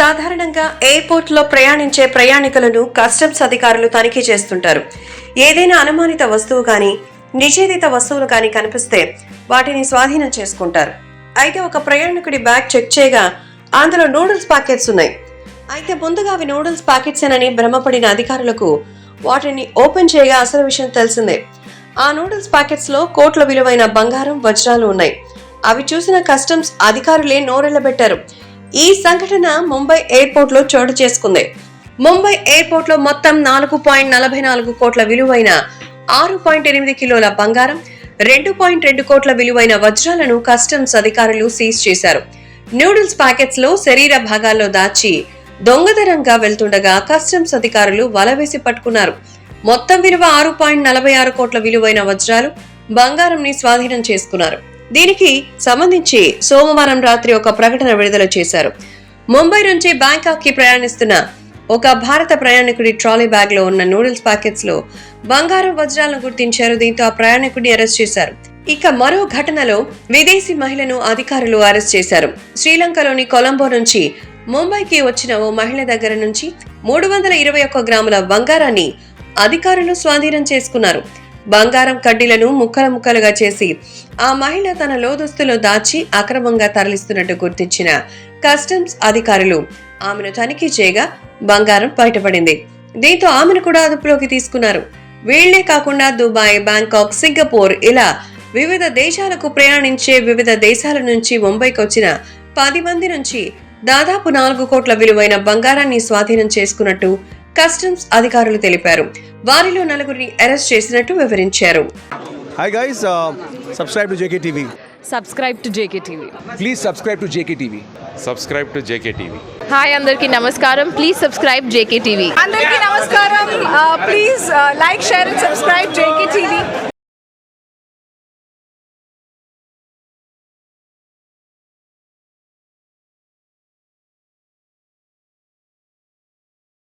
సాధారణంగా ఎయిర్పోర్ట్లో ప్రయాణించే ప్రయాణికులను కస్టమ్స్ అధికారులు తనిఖీ చేస్తుంటారు. ఏదైనా అనుమానిత వస్తువు కానీ నిషేధిత వస్తువులు కానీ కనిపిస్తే వాటిని స్వాధీనం చేసుకుంటారు. అయితే ఒక ప్రయాణికుడి బ్యాగ్ చెక్ చేయగా అందులో నూడిల్స్ ప్యాకెట్స్ ఉన్నాయి. అయితే ముందుగా అవి నూడిల్స్ ప్యాకెట్సేనని భ్రమపడిన అధికారులకు వాటిని ఓపెన్ చేయగా అసలు విషయం తెలిసిందే. ఆ నూడిల్స్ ప్యాకెట్స్లో కోట్ల విలువైన బంగారం వజ్రాలు ఉన్నాయి. అవి చూసిన కస్టమ్స్ అధికారులే నోరెళ్ళబెట్టారు ఈ సంఘటన ముంబై ఎయిర్పోర్ట్లో చోటు చేసుకుంది. ముంబై ఎయిర్పోర్ట్లో మొత్తం నాలుగు పాయింట్ నలభై నాలుగు కోట్ల విలువైన ఆరు పాయింట్ ఎనిమిది కిలోల బంగారం రెండు పాయింట్ రెండు కోట్ల విలువైన వజ్రాలను కస్టమ్స్ అధికారులు సీజ్ చేశారు. నూడిల్స్ ప్యాకెట్స్లో శరీర భాగాల్లో దాచి దొంగతనంగా వెళ్తుండగా కస్టమ్స్ అధికారులు వలవేసి పట్టుకున్నారు. మొత్తం విలువ ఆరు పాయింట్ నలభై ఆరు కోట్ల విలువైన వజ్రాలు బంగారంని స్వాధీనం చేసుకున్నారు. దీనికి సంబంధించి సోమవారం రాత్రి ఒక ప్రకటన విడుదల చేశారు. ముంబై నుంచి బ్యాంకాక్కి ప్రయాణిస్తున్న ఒక భారత ప్రయాణికుడి ట్రాలీ బ్యాగ్లో ఉన్న నూడిల్స్ ప్యాకెట్స్లో బంగారం వజ్రాలను గుర్తించారు. దీంతో ఆ ప్రయాణికుడిని అరెస్ట్ చేశారు. ఇక మరో ఘటనలో విదేశీ మహిళను అధికారులు అరెస్ట్ చేశారు. శ్రీలంకలోని కొలంబో నుంచి ముంబైకి వచ్చిన ఓ మహిళ దగ్గర నుంచి మూడు వందల ఇరవై ఒక్క గ్రాముల బంగారాన్ని అధికారులు స్వాధీనం చేసుకున్నారు. బంగారం కడ్డీలను ముక్కలు ముక్కలుగా చేసి ఆ మహిళ తన లోదుస్తులో దాచి అక్రమంగా తరలిస్తున్నట్టు గుర్తించిన కస్టమ్స్ అధికారులు ఆమెను తనిఖీ చేయగా బంగారం బయటపడింది. దీంతో ఆమెను కూడా అదుపులోకి తీసుకున్నారు. వీళ్ళే కాకుండా దుబాయ్ బ్యాంకాక్ సింగపూర్ ఇలా వివిధ దేశాలకు ప్రయాణించే వివిధ దేశాల నుంచి ముంబైకి వచ్చిన పది మంది నుంచి దాదాపు నాలుగు కోట్ల విలువైన బంగారాన్ని స్వాధీనం చేసుకున్నట్టు కస్టమ్స్ అధికారులు తెలిపారు. వారిలో నలుగురిని అరెస్ట్ చేసినట్టు వివరించారు Hi guys, uh, subscribe to JKTV. Subscribe to JK TV Please subscribe to JKTV. subscribe to JKTV. Hi అందరికీ నమస్కారం ప్లీజ్ సబ్స్క్రైబ్ జేకే టీవీ అందరికీ నమస్కారం please like share and subscribe JK TV